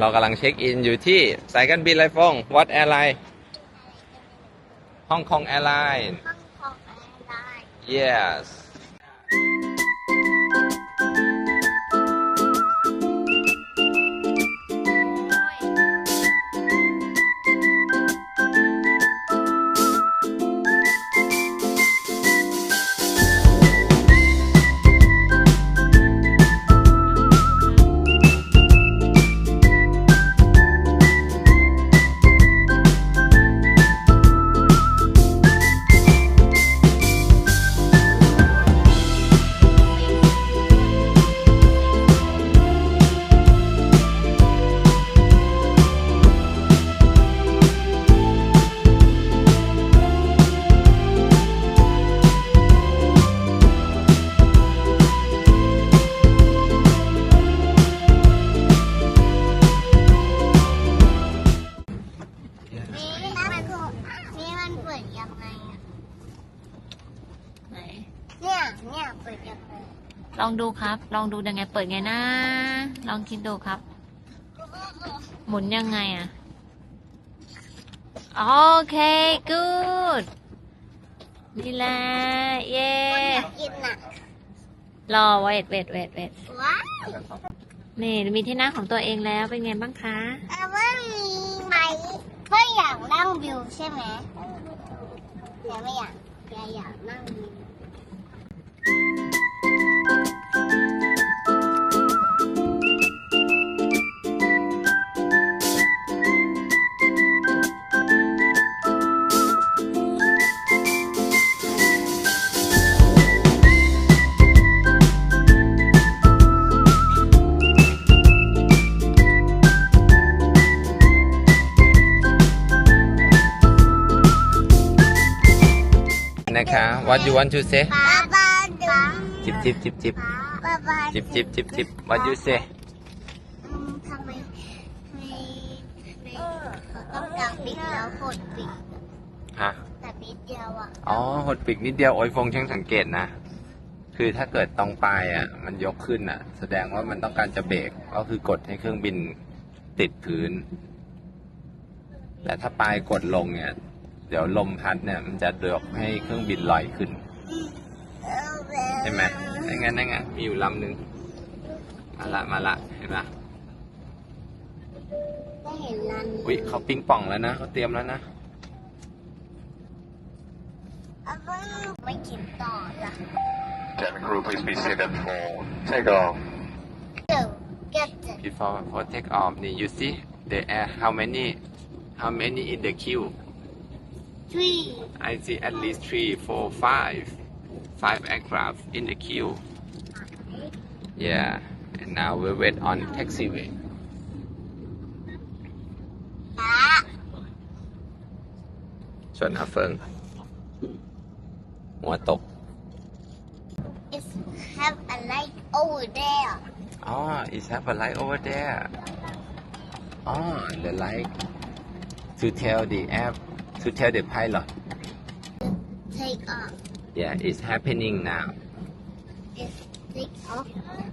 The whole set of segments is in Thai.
เรากำลังเช็คอินอยู่ที่สายการบินไรฟงวัดแอร์ไลน์ฮ่องกงแอร์ไลน์ yes องดูครับ ลองดูยังไง เปิดไงนะ ลองคิดดูครับ หมุนยังไงอะโอเค good นี่แหละเย้อยากกินอะรอเวทเวทเวทเวทว้ายนี่มีที่นั่งของตัวเองแล้วเป็นไงบ้างคะแต่ว่ามีไหมเพื่ออยากนั่งวิวใช่ไหมแต่ไม่อยากแต่อยากนั่งวิว นะคะ what you want to say ป้าบ้าดูจิบจิบจิบจิบป้าบ้าจิบจิบจิบจิบ what you say อืมทำไมทำไมทำไมเขาต้องการปิดแล้วกดปิดฮะแต่ปิดเดียวอะอ๋อหดปีกนิดเดียวโอ้ยฟงช่างสังเกตนะ คือถ้าเกิดตรงปลายอะ มันยกขึ้นอะ แสดงว่ามันต้องการจะเบรกก็คือกดให้เครื่องบินติดพื้น แต่ถ้าปลายกดลงเนี่ย เดี๋ยวลมพัดเนี่ย มันจะยกให้เครื่องบินลอยขึ้นใช่ไหมนั่นไงนั่นไงมีอยู่ลำหนึ่งมาละมาละเห็นปะได้เห็นรันอุ้ยเขาปิ้งป่องแล้วนะเขาเตรียมแล้วนะเอาเพิ่งไม่กินต่อละ Cabin crew, please be seated for takeoff. เดี๋ยวเก็บจะ before for take off นี่ you see the air how many how many in the queue ทรี I see at least three, four, five, five aircraft in the queue. Yeah, and now we wait on taxiway. So now Phương what tục It's have a light over there. Oh, it's have a light over there. Oh, the light To tell the app To tell the pilot. Take off. Yeah, it's happening now. take off oh.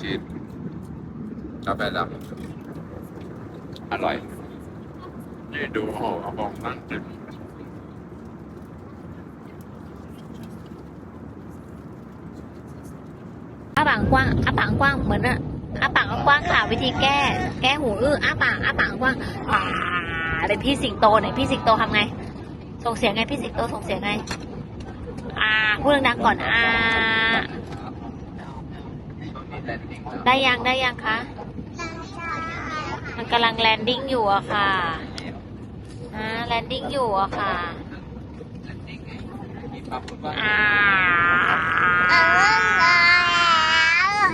ชีสกาแฟดำอร่อยนี่ดูโหเอาบอกนั่งจิบอ้าปากกว้างอ้าปากกว้างเหมือนอะอ้าปากกว้างค่ะวิธีแก้ แก้หูอื้ออ้าปากอ้าปากกว้างอ่าเป็นพี่สิงโตไหนพี่สิงโตทำไง ส่งเสียงไงพี่สิงโตส่งเสียงไง อ่าพูดดังๆก่อนอ่า ได้ยังได้ยังคะ มันกำลังแลนดิ้งอยู่อะค่ะอ่าแลนดิ้งอยู่อะค่ะอ่า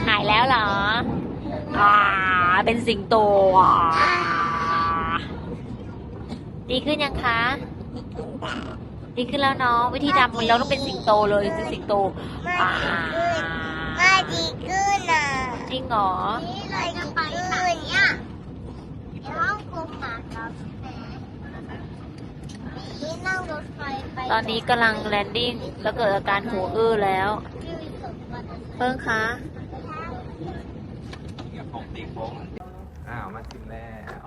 หายแล้วเหรออ่าเป็นสิงโตอะดีขึ้นยังคะดีขึ้นแล้วเนาะวิธีดำมันเราต้องเป็นสิงโตเลยคือสิงโตอ่าไม่ดีขึ้นอะ จริงเหรอ นี่เลยดีขึ้นเนี่ยในห้องกงหมาเราใช่ไหมนี่นั่งรถไฟไปตอนนี้กำลังแลนดิ้งแล้วเกิดอาการหัวอื้อแล้ว เพิ่งคะอ้าวมาถึงแล้ว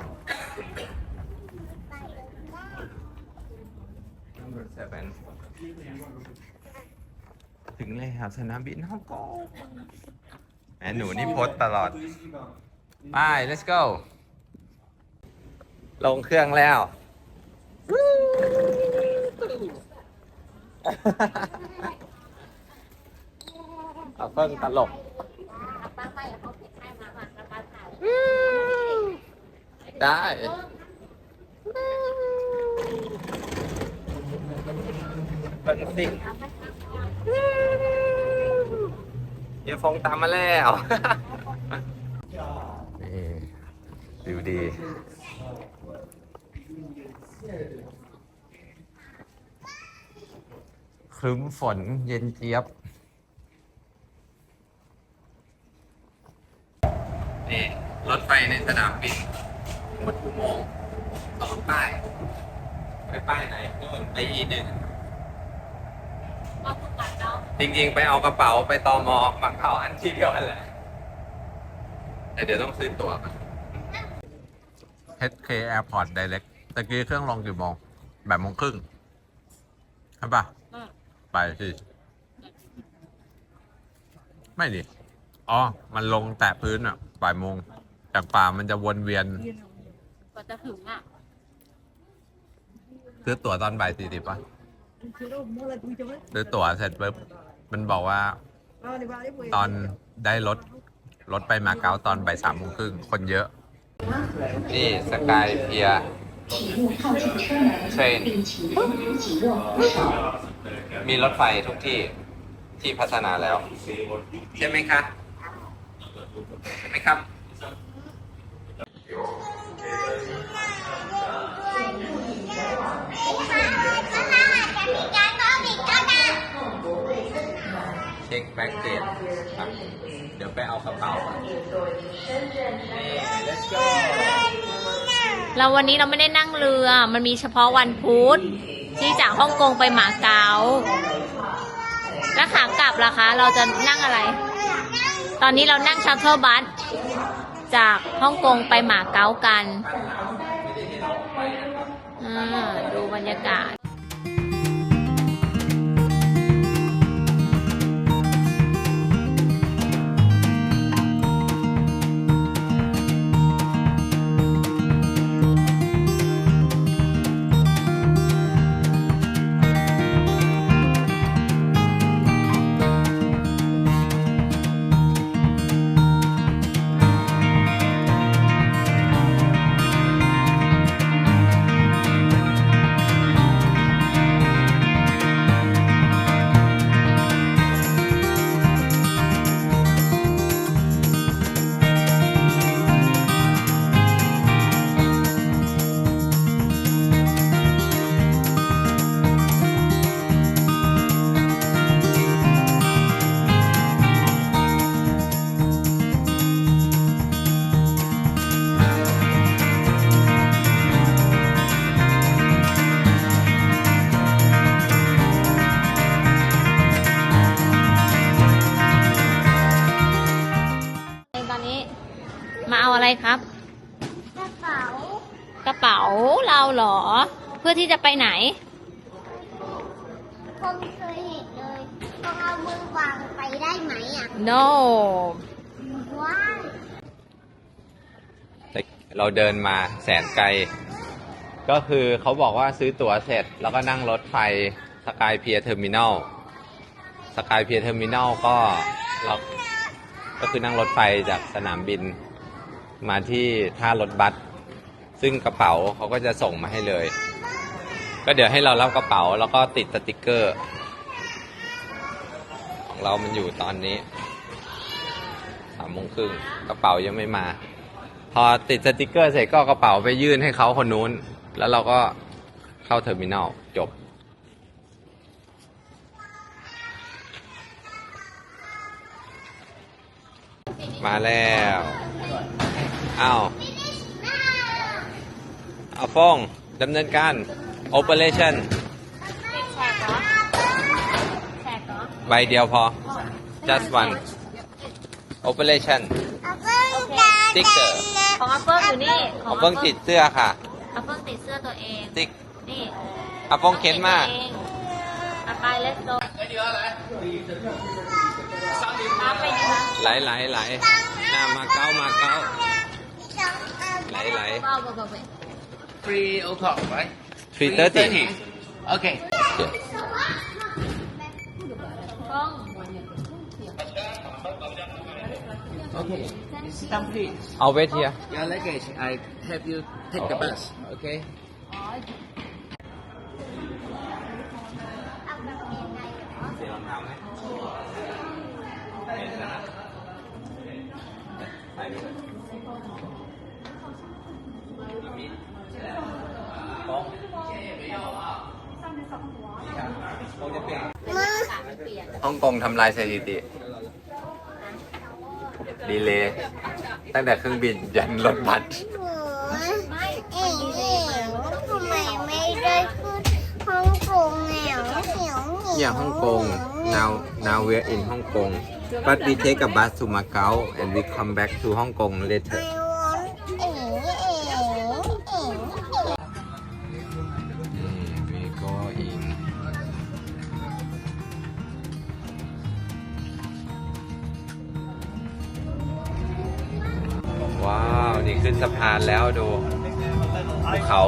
นัมเบอร์เซเว่นถึงแล้วสนามบินฮ่องกงแห มหนูนี่โพสต์ตลอด ไป let's go ลงเครื่องแล้ว เอาเพิ่งตลก ได้เป็นสิ่ง เดี๋ยวฟงตามมาแล้วนี่ดูดีครึ้มฝนเย็นเจี๊ยบ นี่ รถไฟในสนามบินหมดอุโมงค์สองป้าย ไปป้ายไหนนู่นไปอีหนึ่ง จริงๆ ไปเอากระเป๋าไปตอมอมาเข้าอันที่เดียวกันแหละแต่เดี๋ยวต้องซื้อตั๋วก่อน HK Airport Direct ตะกี้เครื่องลงกี่โมงแบบโมงครึ่งใช่ปะไปสิ ไม่ดิ อ๋อ มันลงแตะพื้นอะบ่ายโมง จากป่ามันจะวนเวียนก็จะถึงอะซื้อตั๋วตอนบ่ายสี่สิบป่ะ ซื้อตั๋วเสร็จปุ๊บมันบอกว่า ตอนได้รถรถไปมาเก๊าตอนบ่ายสามโมงครึ่งคนเยอะ นี่สกายเพียเทรน มีรถไฟทุกที่ที่พัฒนาแล้ว ใช่ไหมคะใช่ไหมครับ ช็คแบ็กเกจครับเดี๋ยวไปเอากระเป๋าก่อนนี่ let's go เราวันนี้เราไม่ได้นั่งเรือ มันมีเฉพาะวันพุธที่จากฮ่องกงไปหมาเก๊าแล้วขากลับล่ะคะ เราจะนั่งอะไร ตอนนี้เรานั่งชัตเทิลบัสจากฮ่องกงไปหมาเก๊ากันอ่าดูบรรยากาศ พื่อที่จะไปไหน ผมเคยเห็นเลยต้องเอามือวางไปได้ไหมอะ no ว้าวแต่เราเดินมาแสนไกล ก็คือเขาบอกว่าซื้อตั๋วเสร็จ แล้วก็นั่งรถไฟสกายเพียร์เทอร์มินอลสกายเพียร์เทอร์มินอลก็เราก็คือนั่งรถไฟจากสนามบินมาที่ท่ารถบัสซึ่งกระเป๋าเขาก็จะส่งมาให้เลย ก็เดี๋ยวให้เรารับกระเป๋าแล้วก็ติดสติกเกอร์ ของเรามันอยู่ตอนนี้สามโมงครึ่งกระเป๋ายังไม่มา พอติดสติกเกอร์เสร็จก็กระเป๋าไปยื่นให้เขาคนนู้น แล้วเราก็เข้าเทอร์มินอลจบมาแล้วอ้าวเอาฟองดำเนินการ Operation แชกเหรอแชกเหรอใบเดียวพอ just one Operation เอาเพิ่งจะ sticker ของอัปเปิ้ลอยู่นี่ขอเอางเพิ่งติดเสื้อค่ะอัปเปิ้ลติดเสื้อตัวเองติ๊กนี่เอาฟงเข็นมาติดตัวเองอะไป let's go มาไปดีนะไหลไหลไหลหน้ามาเก้ามาเก้าไหลไหลเบาเบาเบาเบา Three o'clock, right? 330 Okay. ต้อง Okay. Sit down, please. เอาเวทีย Your luggage, I help you take the bus. Okay. เสียรองเท้าไหมเห็นแล้วนะใส่ไปเลยฟงฟงจะเปลี่ยน ฮ่องกงทำลายสถิติ ดีเลย ตั้งแต่เครื่องบินยันรถบัสเอ๋เอ๋ทำไมไม่ได้ขึ้นฮ่องกงเหนียวเหนียวเหนียว Yeah, Hong Kong. Now, now we're in Hong Kong, but we take a bus to Macau and we come back to Hong Kong later. I ขึ้นสะพานแล้วดูภูเขา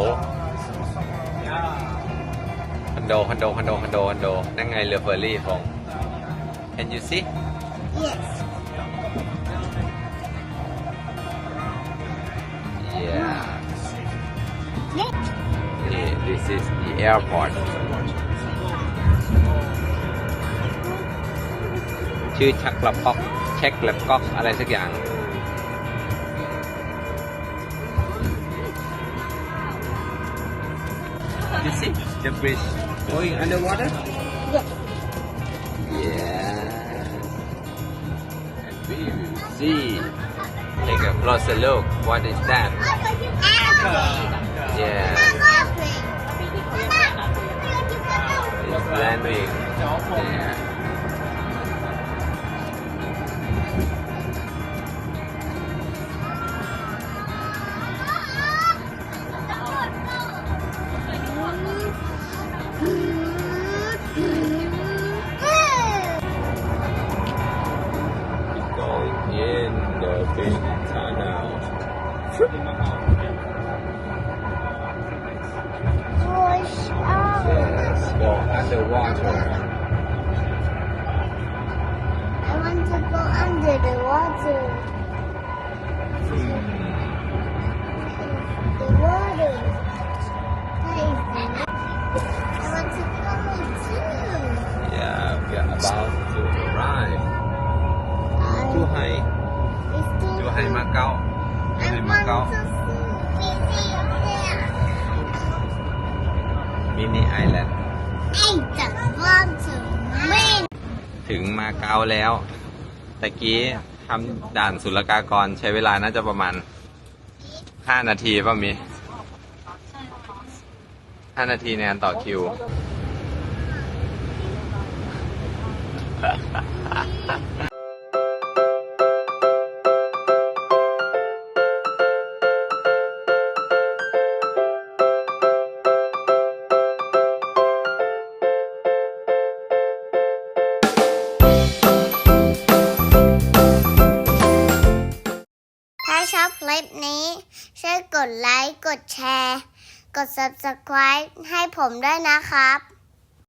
คอนโดคอนโดคอนโดคอนโดคอนโดนั่งไงเรือเฟอร์รี่ฟง Can you see yes Yeah. Yeah, this is the airport. ชื่อชักลับก๊อกเช็คลับก๊อกอะไรสักอย่าง You see the bridge Going underwater? Yeah. And we will see. Take a closer look. What is that? Yeah. It's landing. Yeah. Uh, in the big tunnel. Push up. Yes, go underwater. I want to go under the water. The water. Crazy. I want to go too. Yeah, we are about to arrive. Too high. ก๊าไปมินิไอแลนด์ถึงมาเก๊าแล้วตะกี้ทำด่านศุลกากรใช้เวลาน่าจะประมาณ 5 นาทีป่ะมี5นาทีในการต่อคิว Ha ha. Subscribe ให้ผมด้วยนะครับ